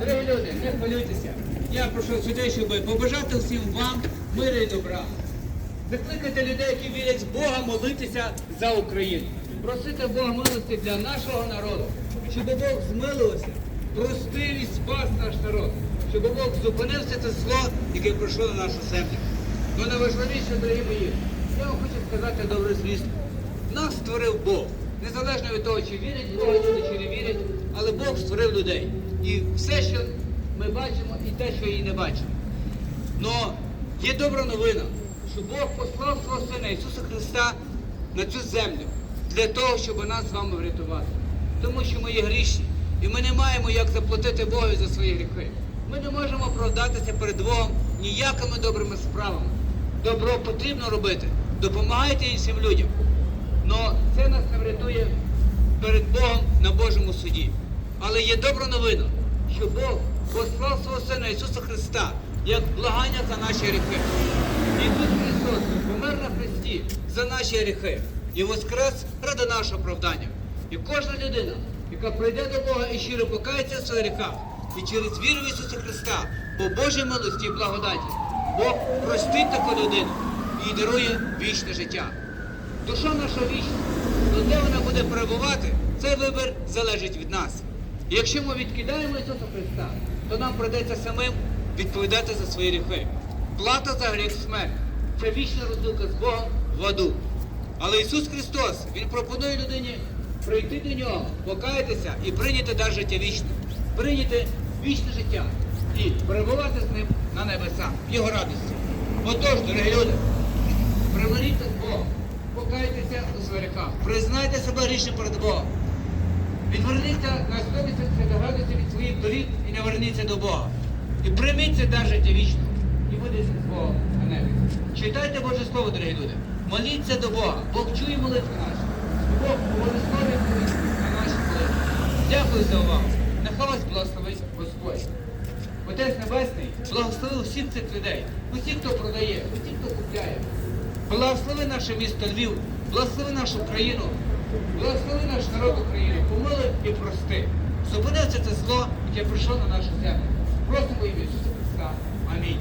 Дорогі люди, не хвилюйтеся. Я прийшов сюди, щоб побажати всім вам миру і добра. Закликати людей, які вірять в Бога, молитися за Україну. Просити Бога милості для нашого народу, щоб Бог змилився, простив і спас наш народ, щоб Бог зупинився це зло, яке прийшло на нашу землю. Ну найважливіше, дорогі мої, я вам хочу сказати добру звістку. Нас створив Бог. Незалежно від того, чи вірять в Бога чи не вірять, але Бог створив людей. І все, що ми бачимо, і те, що і не бачимо. Но є добра новина, що Бог послав свого Сина Ісуса Христа на цю землю для того, щоб нас з вами врятувати. Тому що ми є грішні, і ми не маємо як заплатити Богу за свої гріхи. Ми не можемо оправдатися перед Богом ніякими добрими справами. Добро потрібно робити. Допомагайте іншим людям. Но це нас не врятує перед Богом на Божому суді. Але є добра новина, що Бог послав свого Сина Ісуса Христа як благання за наші гріхи. Ісус Христос помер на Христі за наші гріхи і воскрес ради нашого оправдання. І кожна людина, яка прийде до Бога і щиро покається в своїх гріхах, і через віру в Ісуса Христа, по Божій милості і благодаті, Бог простить таку людину і дарує вічне життя. Душа наша вічна, але де вона буде перебувати, цей вибір залежить від нас. Якщо ми відкидаємо Ісуса Христа, то нам придеться самим відповідати за свої гріхи. Плата за гріх смерть це вічна розділка з Богом в аду. Але Ісус Христос, Він пропонує людині прийти до нього, покаятися і прийняти дар життя вічне, прийняти вічне життя і перебувати з ним на небесах, Його радості. Отож, дорогі люди, примиріться з Богом, покайтеся у своїх гріхах, признайте себе грішним перед Богом. Відверніться на 180 градусів від своїх доріг і не верніться до Бога. І прийміть це дар життя вічного. І будете з Богом на небі. Читайте Боже Слово, дорогі люди. Моліться до Бога. Бог чує молитви наші. І Бог благословить на наші молитви. Дякую за увагу. Нехай вас благословить Господь. Отець Небесний благословив всіх цих людей, усіх, хто продає, усіх, хто купляє. Благослови наше місто Львів, благослови нашу країну, благослови наш народ України, помили і прости. Зупинився це зло, яке прийшло на нашу землю. Просимо ім'я Ісуса Христа. Амінь.